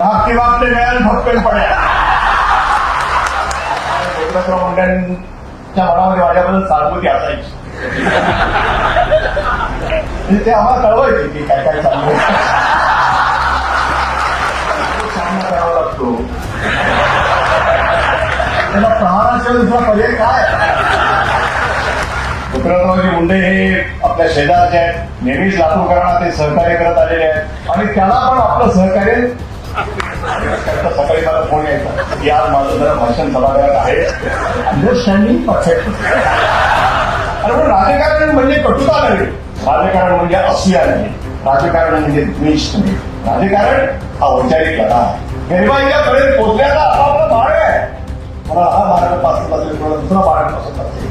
धाकटी बापले मिळाल भक्कन पडे गोविंदराव मुंड्यांच्या मनामध्ये माझ्याबद्दल सहानुभूती असायची ते आम्हाला कळवायचे की काय काय चालू सामना करावा लागतो. त्याला प्रहाराशिवाय दुसरा पर्याय काय? गोपीनाथरावजी मुंडे हे आपल्या शेजारचे आहेत. नेहमीच लातूरकरांना ते सहकार्य करत आलेले आहेत. आणि त्याला पण आपलं सहकार्य सकाळी मला फोन यायचा. की आज माझं जरा भाषण सभागृहात आहे. अंडरस्टँडिंग परफेक्ट अरे पण राजकारण म्हणजे कटुता नव्हे राजकारण म्हणजे असूया नाही राजकारण म्हणजे द्वेष नाही राजकारण म्हणजे हा वैचारिक लढा आहे. गरिबांच्या कडे पोचण्याचा आपला मार्ग आहे. मला हा मार्ग पासत असेल मला दुसरा मार्ग पासत असेल.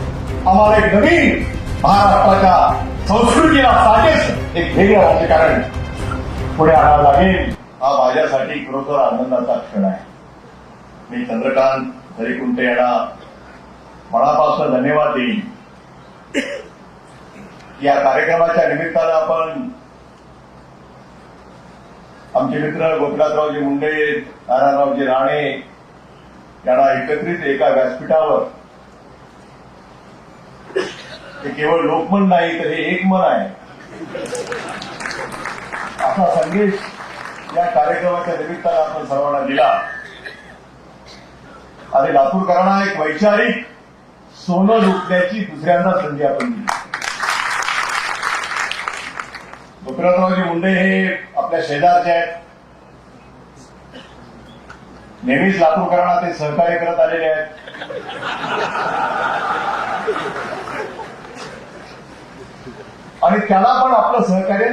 आम्हाला एक नवीन महाराष्ट्राच्या संस्कृतीला साजेस एक वेगळं राजकारण पुढे आणावं लागेल. हा माझ्यासाठी खरोखर आनंदाचा क्षण आहे. मी चंद्रकांत हरिकुंटे यांना मनापासून धन्यवाद देईन. या कार्यक्रमाच्या निमित्तानं आपण आमचे मित्र गोपीनाथरावजी मुंडे नारायणरावजी राणे यांना एकत्रित एका व्यासपीठावर ते केवळ लोकमन नाही तर हे एकमन आहे. असा संदेश या कार्यक्रमाच्या निमित्तानं आपण सर्वांना दिला. आणि लातूरकरांना एक वैचारिक सोनं लुटण्याची दुसऱ्यांदा संधी आपण दिली. गोपीनाथरावजी मुंडे हे आपल्या शेजारचे आहेत. नेहमीच लातूरकरांना ते सहकार्य करत आलेले आहेत. आणि त्याला पण आपलं सहकार्य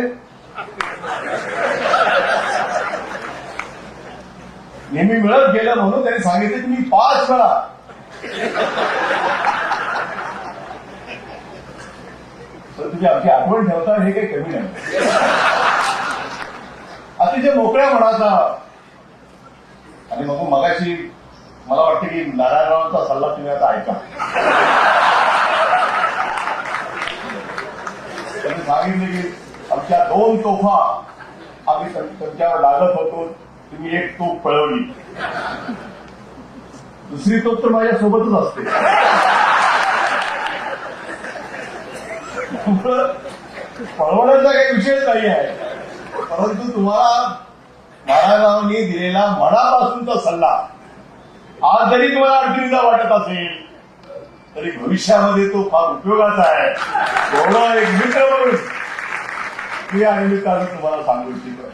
नेहमी मिळत गेलं म्हणून त्यांनी सांगितलं की मी पाच वेळा. तर आमची आठवण ठेवता हे काही कमी नाही. अतिशय मोकळ्या मनाचा. आणि मग मगाशी मला वाटतं की नारायणरावांचा सल्ला तुम्ही आता ऐका. त्यांनी सांगितले की आमच्या दोन तोफा आम्ही त्यांच्यावर लागत होतो. तुम्ही एक तोप पळवली. दुसरी तोप तर माझ्या सोबतच असते. पळवण्याचा काही विषयच नाही आहे. परंतु तुम्हाला महाराजांनी दिलेला मनापासूनचा सल्ला आज जरी तुम्हाला अडचणीचा वाटत असेल तरी भविष्यामध्ये तो फार उपयोगाचा आहे. एवढा एक मित्र म्हणून मी या निमित्तानं तुम्हाला सांगू इच्छितो.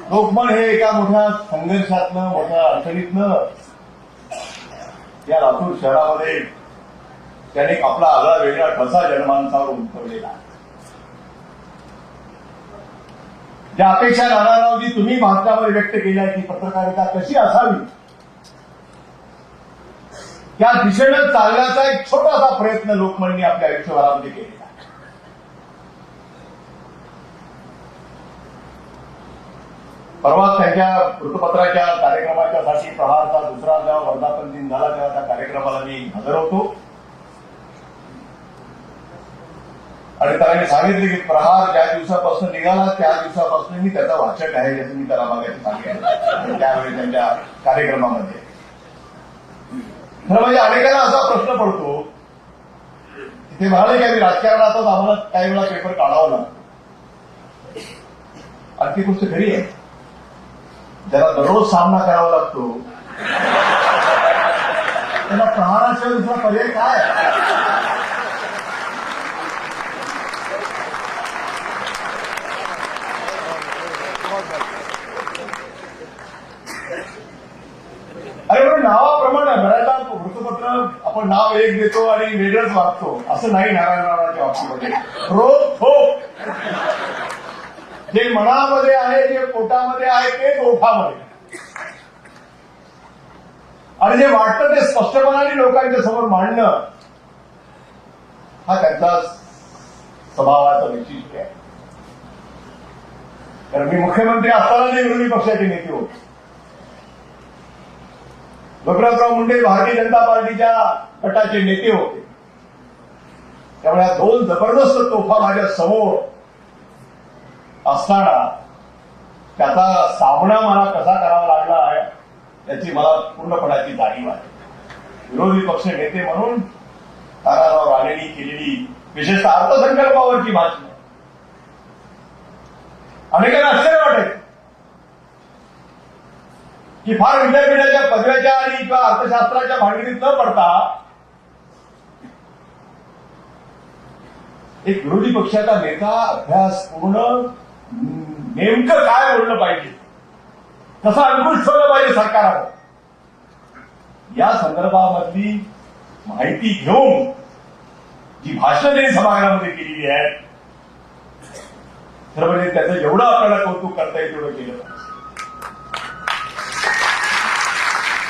लोकमन हे एका मोठ्या संघर्षातनं मोठ्या अडचणीतनं या लातूर शहरामध्ये त्याने आपला आगळा वेगळा ठसा जनमानसावर उमटवलेला ज्या अपेक्षा नारायणरावजी तुम्ही महात्म्यामध्ये व्यक्त केल्या की पत्रकारिता कशी असावी त्या दिशेनं चालण्याचा एक छोटासा प्रयत्न लोकमान्य आपल्या आयुष्यभरामध्ये केलेला परवाच परवा त्यांच्या वृत्तपत्राच्या कार्यक्रमाच्या साठी प्रहारचा दुसरा जेव्हा वर्धापन दिन झाला तेव्हा त्या कार्यक्रमाला मी हजर होतो. आणि त्याला मी सांगितले की प्रहार ज्या दिवसापासून निघाला त्या दिवसापासून मी त्याचा वाचक आहे असं मी त्याला मागायचं सांगितलं त्यावेळी त्यांच्या कार्यक्रमामध्ये. खरं म्हणजे अनेकांना असा प्रश्न पडतो की ते म्हणाले की आम्ही राजकारणातच आम्हाला काही वेळा पेपर काढावा लागतो. आणि ती गोष्ट घरी आहे. ज्याला दररोज सामना करावा लागतो. त्याला प्रहाराशिवाय दुसरा पर्याय काय? अरे पण नावाप्रमाणे बऱ्याचदा वृत्तपत्र आपण नाव एक देतो आणि वेगळंच वागतो असं नाही नारायणरावांच्या बाबतीमध्ये. रोज जे मनामध्ये आहे जे पोटामध्ये आहे तेच ओठामध्ये आणि जे वाटतं ते स्पष्टपणाने लोकांच्या समोर मांडणं हा त्यांचा स्वभावाचा वैशिष्ट्य आहे. कारण मी मुख्यमंत्री असताना विरोधी पक्षाचे नेते होते. गोपीनाथराव मुंडे भारतीय जनता पार्टीच्या गटाचे नेते होते. त्यामुळे दोन जबरदस्त तोफा माझ्यासमोर असताना त्याचा सामना मला कसा करावा लागला आहे याची मला पूर्णपणाची जाणीव आहे. विरोधी पक्ष नेते म्हणून ताराराव राणेंनी केलेली विशेषतः अर्थसंकल्पावरची भाषण. अनेकांना आश्चर्य वाटेल की फार विद्यापीठाच्या पदव्याच्या आणि किंवा अर्थशास्त्राच्या भांडणीत न पडता एक विरोधी पक्षाचा नेता अभ्यास पूर्ण नेमकं काय बोललं पाहिजे? तसा अंकुश ठेवलं पाहिजे सरकारावर या संदर्भामधली माहिती घेऊन जी भाषण त्यांनी सभागृहामध्ये केलेली आहेत तर म्हणजे त्याचं जेवढं आपल्याला कौतुक करता येईल तेवढं केलं पाहिजे.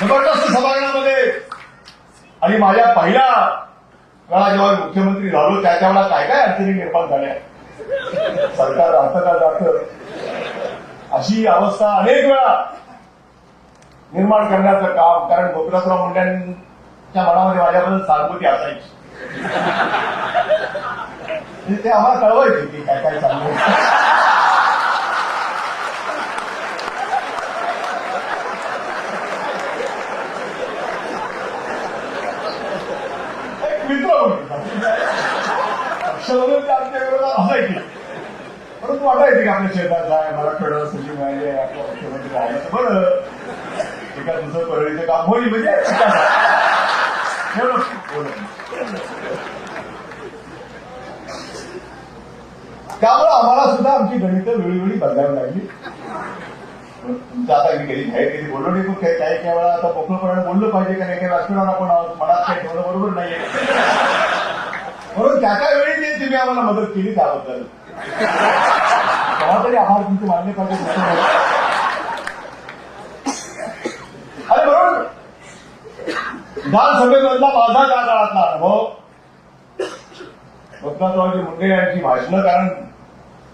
जबरदस्त सभागृहामध्ये आणि माझ्या पहिल्या वेळा जेव्हा मुख्यमंत्री झालो त्या वेळा काय काय अडचणी निर्माण झाल्या? सरकार राहतं का जातं? अशी अवस्था अनेक वेळा निर्माण करण्याचं काम कारण गोपीनाथराव मुंड्यांच्या मनामध्ये माझ्याबद्दल सहानुभूती असायची. म्हणजे ते आम्हाला कळवायचे की काय काय चालू आहे. मित्र होते. ते आमच्या विरोधात असायचे. परंतु वाटायचे की आपल्या शेतात जाय मराठवाड्याला संधी मिळाली आहे आपल्या मुख्यमंत्री आहे बरं. एका दुसरं परळीचं काम होईल म्हणजे त्यामुळे आम्हाला सुद्धा आमची गणित वेळोवेळी बदलावी लागली. तुमचं आता मी कधी काही कधी बोललो नाही पण काही काही काही वेळा आता मोकळपणाने बोललं पाहिजे का नाही काही राजकारणाला आपण मनात काही ठेवणं बरोबर नाहीये. म्हणून त्या त्या वेळी जे तुम्ही आम्हाला मदत केली त्याबद्दल. तेव्हा तरी आभार तुमचे मान्य पाहिजे दुसरं नाही. आणि म्हणून विधानसभेमधला माझा त्या काळातला अनुभव? रत्नात्रवाजी मुंडे यांची भाषणं कारण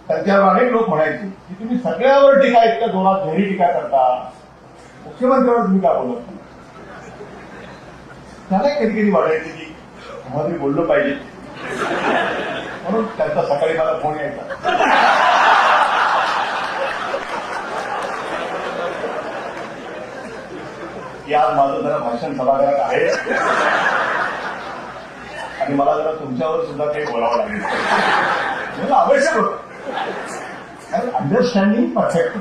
त्यांच्यावर अनेक लोक म्हणायचे की तुम्ही सगळ्यावर टीका इतक्या जोरात घरी टीका करता. मुख्यमंत्र्यावर तुम्ही का बोलत त्याला कधी कधी वाटायचं की आम्हाला बोललं पाहिजे. म्हणून त्यांचा सकाळी मला फोन यायचा. की आज माझं जरा भाषण सभागृहात आहे. आणि मला जरा तुमच्यावर सुद्धा काही बोलावं लागेल. म्हणजे आवश्यक होतं. अंडरस्टँडिंग परफेक्ट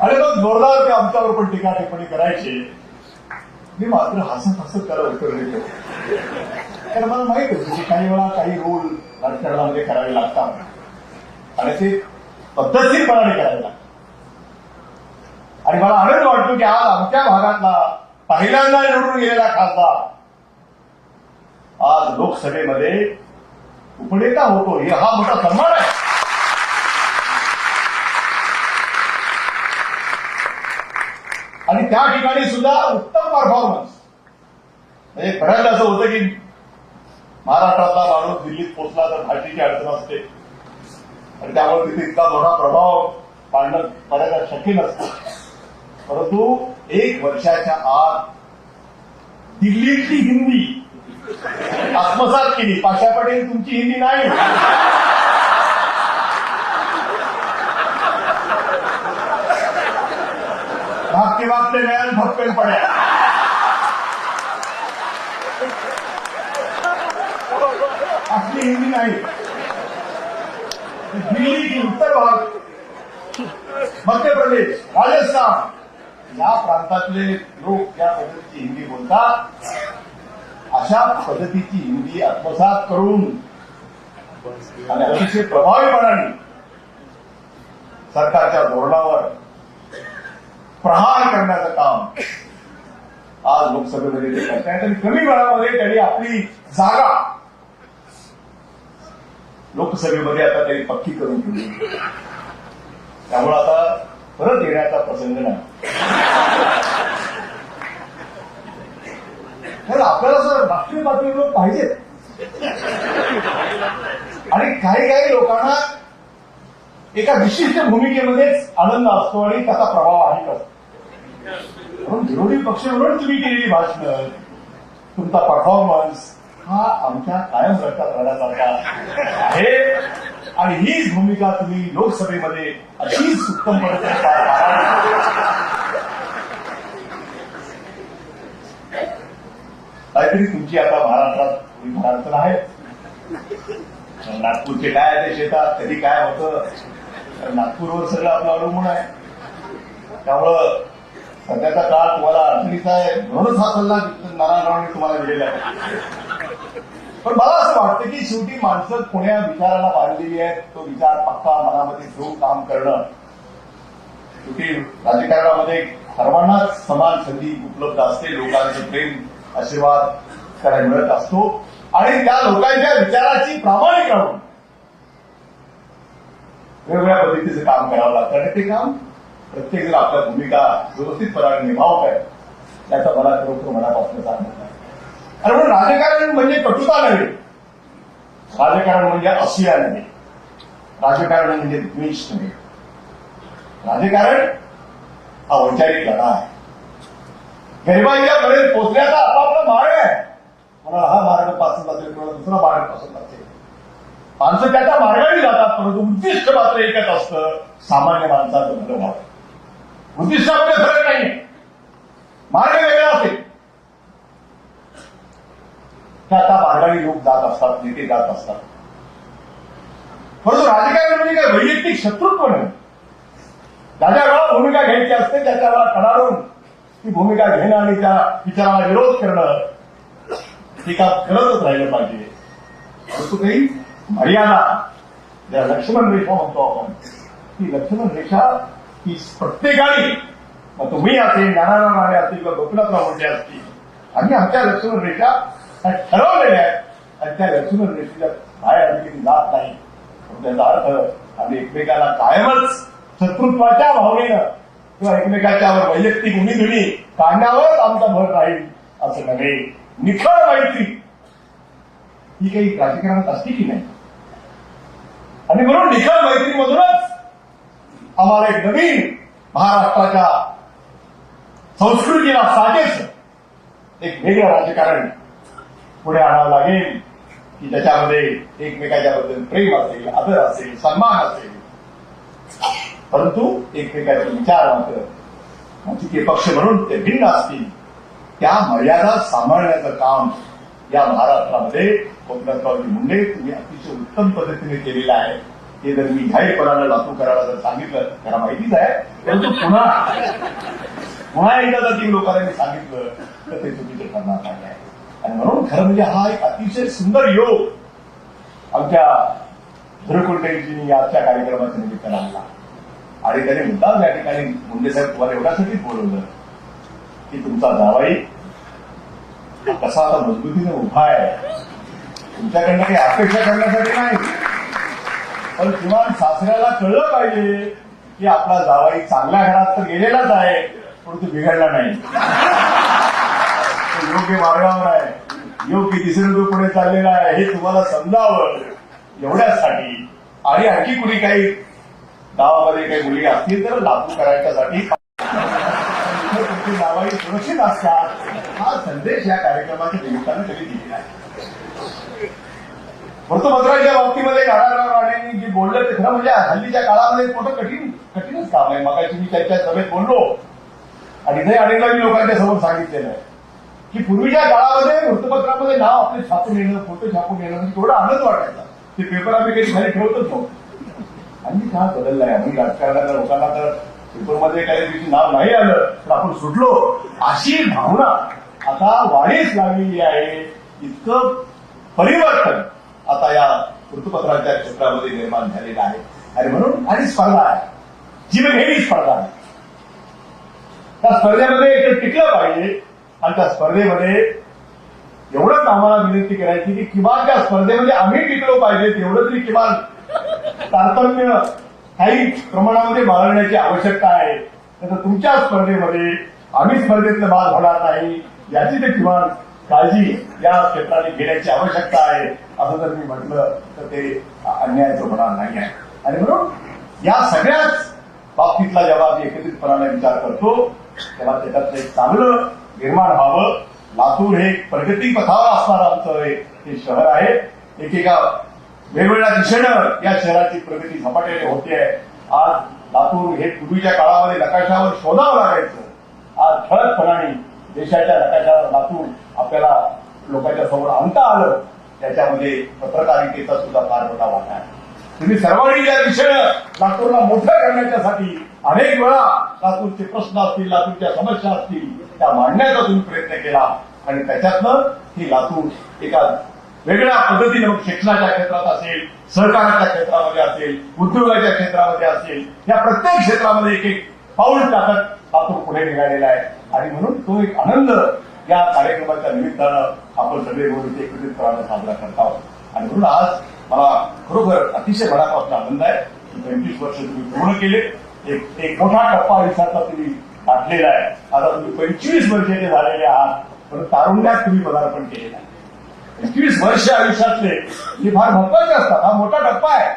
आणि मग जोरदार ते आमच्यावर पण टीका टिप्पणी करायची. मी मात्र हसत हसत त्याला उत्तर देतो. कारण मला माहीत होतं की काही वेळा काही रोल राजकारणामध्ये करावे लागतात. आणि ते पद्धतशीरपणाने करावे लागतात. आणि मला आनंद वाटतो की आज आमच्या भागातला पहिल्यांदा निवडून गेलेला खासदार आज लोकसभेमध्ये उपनेता होतो. हे हा मोठा सन्मान आहे आणि त्या ठिकाणी सुद्धा उत्तम परफॉर्मन्स म्हणजे बऱ्याचदा असं होतं की महाराष्ट्रातला माणूस दिल्लीत पोहोचला तर भाषेची अडचण असते. आणि त्यामुळे तिथे इतका मोठा प्रभाव पाडणं बऱ्याचदा शक्य नसतं. परंतु एक वर्षाच्या आत दिल्लीतली हिंदी आत्मसात केली. पाशा पटेल तुमची हिंदी नाही. भागते भागते गया भक्कन पड्या असली हिंदी नाही. दिल्ली की उत्तर भाग. मध्य प्रदेश राजस्थान. या प्रांतातले लोक या पद्धतीची हिंदी बोलतात अशा पद्धतीची हिंदी आत्मसात करून आणि अतिशय प्रभावीपणाने सरकारच्या धोरणावर प्रहार करण्याचं काम. आज लोकसभेमध्ये ते करत आहेत आणि कमी वेळामध्ये त्यांनी आपली जागा लोकसभेमध्ये आता त्यांनी पक्की करून ठेवली. त्यामुळे आता परत येण्याचा प्रसंग नाही. तर आपल्याला सर राष्ट्रीय पातळीवर लोक पाहिजेत आणि काही काही लोकांना एका विशिष्ट भूमिकेमध्येच आनंद असतो आणि त्याचा प्रभाव आहे असतो. म्हणून विरोधी पक्ष तुम्ही केलेली भाषणं. तुमचा परफॉर्मन्स हा आमच्या कायम लक्षात राहण्यासारखा आहे. आणि हीच भूमिका तुम्ही लोकसभेमध्ये अशीच उत्तम पद्धतीने काहीतरी तुमची आता महाराष्ट्रात थोडी फार अडचण आहे नागपूरचे काय आहे ते शेतात कधी काय होतं? नागपूरवर सगळं आपलं अवलंबून आहे. त्यामुळं सध्याचा काळ तुम्हाला अडचणीचा आहे म्हणूनच हा सल्ला नारायणरावांनी तुम्हाला दिलेला आहे. पण मला असं वाटतं की शेवटी माणसं कोण्या विचाराला बांधलेली आहेत तो विचार पक्का मनामध्ये घेऊन काम करणं. शेवटी राजकारणामध्ये सर्वांनाच समान संधी उपलब्ध असते लोकांचे प्रेम आशीर्वाद करायला मिळत असतो. आणि त्या लोकांच्या विचाराची प्रामाणिक राहून वेगवेगळ्या पद्धतीचं काम करावं लागतं. आणि ते काम प्रत्येक जर आपल्या भूमिका व्यवस्थितपणाने निभावत आहे. त्याचा मला खरोखर मनापासून सांगत आहे आणि म्हणून राजकारण म्हणजे कटुता नव्हे. राजकारण म्हणजे असिया नव्हे. राजकारण म्हणजे द्वेष नव्हे. राजकारण हा वैचारिक लढा आहे. गरिबाईच्या कडे पोचण्याचा आपापला मार्ग आहे. कोणाला हा मार्गपासून जाते कोणाला दुसरा मार्गपासून जाते माणसं त्याच्या मार्गाने जातात परंतु उद्दिष्ट मात्र एकच असतं सामान्य माणसाचं भलं व्हावं उद्दिष्टामध्ये फरक नाही. मार्ग वेगळा असेल. त्या त्या मार्गाने लोक जात असतात नेते जात असतात. परंतु राजकारण म्हणजे काय? वैयक्तिक शत्रुत्व नाही. ज्याच्या वेळा भूमिका घ्यायची असते त्याच्या वेळा कडाडून ती भूमिका घेणं आणि त्या विचाराला विरोध करणं हे काम करतच राहिलं पाहिजे. परंतु काही मर्यादा ज्या लक्ष्मण रेषा म्हणतो आपण ती लक्ष्मण रेषा की प्रत्येकाने मग तुम्ही असेल ज्ञानाराम राणे असतील किंवा गोपीनाथराव मुंडे असतील आम्ही आमच्या लक्ष्मण रेषा ठरवलेल्या आहेत. आणि त्या लक्ष्मण रेषेच्या बाहेर आम्ही कधी जात नाही. त्याचा अर्थ आम्ही एकमेकाला कायमच शत्रुत्वाच्या भावनेनं किंवा एकमेकाच्यावर वैयक्तिक उणीधुणी काढण्यावरच आमचा भर राहील असं नव्हे. निखळ माहिती. ही काही राजकारणात असते की नाही? आणि म्हणून निखळ मैत्रीमधूनच आम्हाला एक नवीन महाराष्ट्राच्या संस्कृतीला साजेस एक वेगळं राजकारण पुढे आणावं लागेल की त्याच्यामध्ये एकमेकाच्या बद्दल प्रेम असेल आदर असेल सन्मान असेल. परंतु एकमेकाचे विचार मात्र राजकीय पक्ष म्हणून ते भिन्न असतील. त्या मर्यादा सांभाळण्याचं काम या महाराष्ट्रामध्ये गोपीनाथरावजी मुंडे तुम्ही अतिशय उत्तम पद्धतीने केलेलं आहे. ते जर मी जाहीरपणानं लागू करायला जर सांगितलं त्याला माहितीच आहे परंतु पुन्हा पुन्हा एकदा जर तीन लोकांना मी सांगितलं तर ते चुकीचे ठरणार नाही आहे. आणि म्हणून खरं म्हणजे हा एक अतिशय सुंदर योग आमच्या धुरकुंडेजींनी आजच्या कार्यक्रमाच्या निमित्तानं आणला आणि त्याने मुद्दाम या ठिकाणी मुंडे साहेब तुम्हाला एवढ्यासाठीच बोलवलं की तुमचा जावाई कसा आता मजबूतीने उभा आहे. तुमच्याकडनं काही अपेक्षा करण्यासाठी नाही. पण किमान सासऱ्याला कळलं पाहिजे की आपला जावाई चांगल्या घरात तर गेलेलाच आहे परंतु बिघडला नाही. योग्य मार्गावर आहे योग्य दिशेने पुढे चाललेला आहे हे तुम्हाला समजावं एवढ्यासाठी. आणि आणखी कुणी काही गावामध्ये काही मुली असतील तर लागू करायच्यासाठी. तुमची जावाई सुरक्षित असतात. हा संदेश या कार्यक्रमाच्या निमित्तानं त्यांनी दिलेला आहे. वृत्तपत्राच्या बाबतीमध्ये नारायणराव राणेंनी जे बोललं ते खरं म्हणजे हल्लीच्या काळामध्ये एक मोठं कठीण कठीणच काम आहे. मगाची मी त्यांच्या सभेत बोललो. आणि इथे अनेकदा मी लोकांच्या समोर सांगितलेलं आहे की पूर्वीच्या काळामध्ये वृत्तपत्रामध्ये नाव आपले छापून येणं फोटो छापून येणं म्हणजे थोडा आनंद वाटायचा. ते पेपर आम्ही कधी खाली ठेवतच नव्हतो. आणि काळ बदललाय? आम्ही राजकारणाच्या लोकांना तर पेपरमध्ये काही दिवशी नाव नाही आलं तर आपण सुटलो. अशी भावना आता वाढीस लागलेली आहे. इतकं परिवर्तन आता या वृत्तपत्राच्या क्षेत्रामध्ये निर्माण झालेला आहे. आणि म्हणून आणि स्पर्धा आहे. जीवघेणी स्पर्धा आहे. त्या स्पर्धेमध्ये एक टिकलं पाहिजे. आणि त्या स्पर्धेमध्ये एवढंच आम्हाला विनंती करायची की किमान त्या स्पर्धेमध्ये आम्ही टिकलो पाहिजे तेवढं तरी किमान तारतम्य काही प्रमाणामध्ये बाळगण्याची आवश्यकता आहे. तर तुमच्या स्पर्धेमध्ये आम्ही स्पर्धेतलं बाद होणार नाही याची ते किमान काळजी या क्षेत्राने घेण्याची आवश्यकता आहे. असं जर मी म्हटलं तर ते अन्यायाचं होणार नाही आहे. आणि म्हणून या सगळ्याच बाबतीतला जेव्हा आम्ही एकत्रितपणाने विचार करतो तेव्हा त्याच्यात एक चांगलं निर्माण व्हावं. लातूर हे प्रगती पथावर असणारं आमचं हे हे शहर आहे. एकेका वेगवेगळ्या दिशेनं या शहराची प्रगती झपाट्याने होते. आज लातूर हे पूर्वीच्या काळामध्ये नकाशावर शोधावं लागायचं. आज ठळकपणाने देशाच्या नकाशावर लातूर आपल्याला लोकांच्या समोर आणता आलं. त्याच्यामध्ये पत्रकारितेचा सुद्धा फार मोठा वाटा आहे. तुम्ही सर्वांनी या दिशेनं लातूरला मोठं करण्याच्यासाठी अनेक वेळा लातूरचे प्रश्न असतील लातूरच्या समस्या असतील त्या मांडण्याचा तुम्ही प्रयत्न केला. आणि त्याच्यातनं ही लातूर एका वेगळ्या पद्धतीने मग शिक्षणाच्या क्षेत्रात असेल सहकाराच्या क्षेत्रामध्ये असेल उद्योगाच्या क्षेत्रामध्ये असेल या प्रत्येक क्षेत्रामध्ये एक एक पाऊल टाकत लातूर पुढे निघालेला आहे. आणि म्हणून तो एक आनंद या कार्यक्रमाच्या निमित्तानं आपण सगळे मिळून एकत्रित करायला साजरा करत आहोत. आणि म्हणून आज मला खरोखर अतिशय मनापासून आनंद आहे की पंचवीस वर्ष तुम्ही पूर्ण केले. एक एक मोठा टप्पा आयुष्यातला तुम्ही गाठलेला आहे. आता तुम्ही पंचवीस वर्षाचे झालेले आहात पण तारुण्यात तुम्ही पदार्पण केलेलं आहे. पंचवीस वर्ष आयुष्यातले हे फार महत्त्वाचे असतात. हा मोठा टप्पा आहे.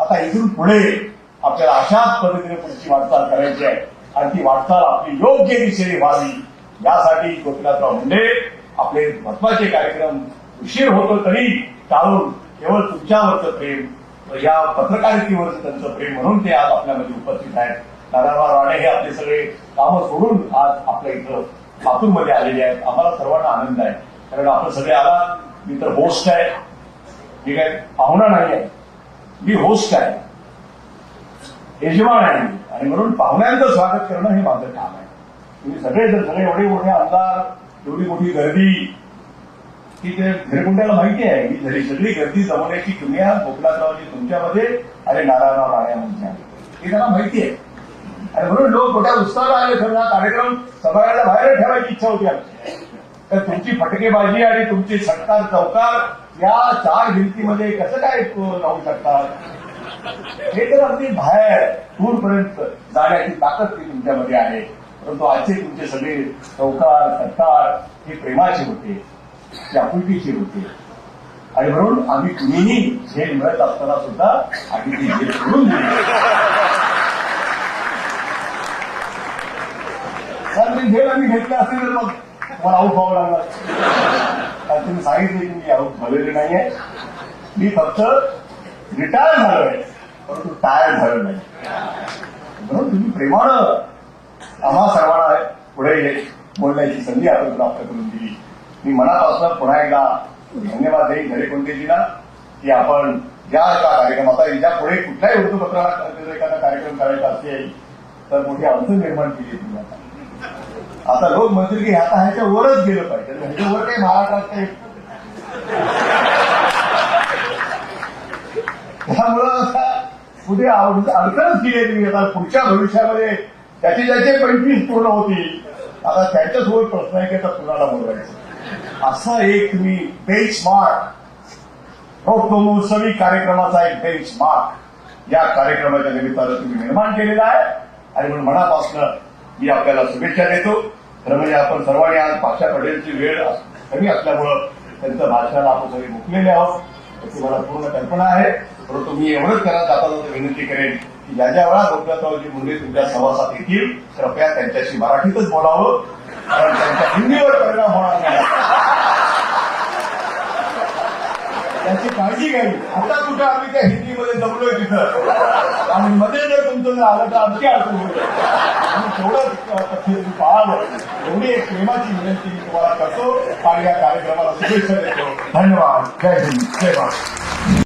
आता इथून पुढे आपल्याला अशाच पद्धतीने पुढची वाटचाल करायची आहे. आणि ती वाटचाल आपली योग्य दिशेने व्हावी. यासाठी गोपीनाथराव मुंडे आपले महत्त्वाचे कार्यक्रम उशीर होतो तरी टाळून केवळ तुमच्यावरचं प्रेम या पत्रकारितेवरचं त्यांचं प्रेम म्हणून ते आज आपल्यामध्ये उपस्थित आहेत. नारायणराव राणे हे आपले सगळे कामं सोडून आज आपल्या इथं लातूरमध्ये आलेले आहेत. आम्हाला सर्वांना आनंद आहे. कारण आपण सगळे आला मी तर होस्ट आहे. मी काय पाहुणा नाही आहे. मी होस्ट आहे. यजमान आहे आणि म्हणून पाहुण्यांचं स्वागत करणं हे माझं काम आहे. तुम्ही सगळे जर सगळे एवढे मोठे आमदार एवढी मोठी गर्दी की ते घरकुंड्याला माहिती आहे की झाली सगळी गर्दी जमवण्याची क्रिया गोपनाथरावजी तुमच्यामध्ये आणि नारायणराव राणे म्हणजे हे त्यांना माहिती आहे. आणि म्हणून लोक मोठ्या उत्साहाला आले खरं हा कार्यक्रम सभागृहाला बाहेर ठेवायची इच्छा होती आमची. तर तुमची फटकेबाजी आणि तुमचे सत्कार चौकार या चार भिंतीमध्ये कसं काय राहू शकतात? हे तर अगदी बाहेर दूरपर्यंत जाण्याची ताकद ती तुमच्यामध्ये आहे. परंतु आजचे तुमचे सगळे चौकार सत्कार हे प्रेमाचे होते ते आपुलकीचे होते. आणि म्हणून आम्ही कुणीही झेल मिळत असताना सुद्धा आम्ही ती झेल करून दिली. झेल आम्ही घेतला असती तर मग मला आऊट व्हावं लागला कारण तुम्ही सांगितले की मी आऊट झालेले नाहीये. मी फक्त रिटायर झालोय परंतु टायर झालो नाही. म्हणून तुम्ही प्रेमानं आम्हा सर्वांना पुढे बोलण्याची संधी आपण प्राप्त करून दिली. मी मनापासून पुन्हा एकदा धन्यवाद देईन घरे कोणतेजीला की आपण या एका कार्यक्रम आता याच्यापुढे कुठल्याही वृत्तपत्राला एखादा कार्यक्रम करायचा असेल तर मोठी अडचण निर्माण केली तुम्ही आता आता लोक म्हणतील की आता ह्याच्या वरच गेलं पाहिजे. ह्याच्यावर काही महाराष्ट्रात काही त्यामुळं पुढे उद्या अडचणच केली आहे. तुम्ही आता पुढच्या भविष्यामध्ये त्याचे ज्याचे पंचवीस पूर्ण होतील आता त्यांच्यासोबत प्रश्न आहे की आता कुणाला बोलवायचं? असा एक तुम्ही बेंचमार्क मार्क कार्यक्रमाचा एक बेंचमार्क या कार्यक्रमाच्या निमित्तानं तुम्ही निर्माण केलेला आहे. आणि म्हणून मनापासून मी आपल्याला शुभेच्छा देतो. खरं म्हणजे आपण सर्वांनी आज पाशा पटेलची वेळ कमी असल्यामुळं त्यांचं भाषणाला आपण सगळे मुकलेले आहोत. त्याची मला पूर्ण कल्पना आहे. परंतु मी एवढंच करत जाताना विनंती करेन ज्या ज्या वेळा गोपीनाथरावजी मुंडे तुमच्या सहवासात येतील कृपया त्यांच्याशी मराठीतच बोलावं कारण त्यांच्या हिंदीवर परिणाम होणार नाही. त्याची काळजी घ्यावी. आता कुठं आम्ही त्या हिंदीमध्ये जमलोय तिथं? आणि मध्ये जर तुमचं जर आलं तर आमची अडचण होईल. आणि तेवढंच तथ्य पाहावं एवढी एक प्रेमाची विनंती मी तुम्हाला करतो. आणि या कार्यक्रमाला शुभेच्छा देतो. धन्यवाद. जय हिंद. जय भारत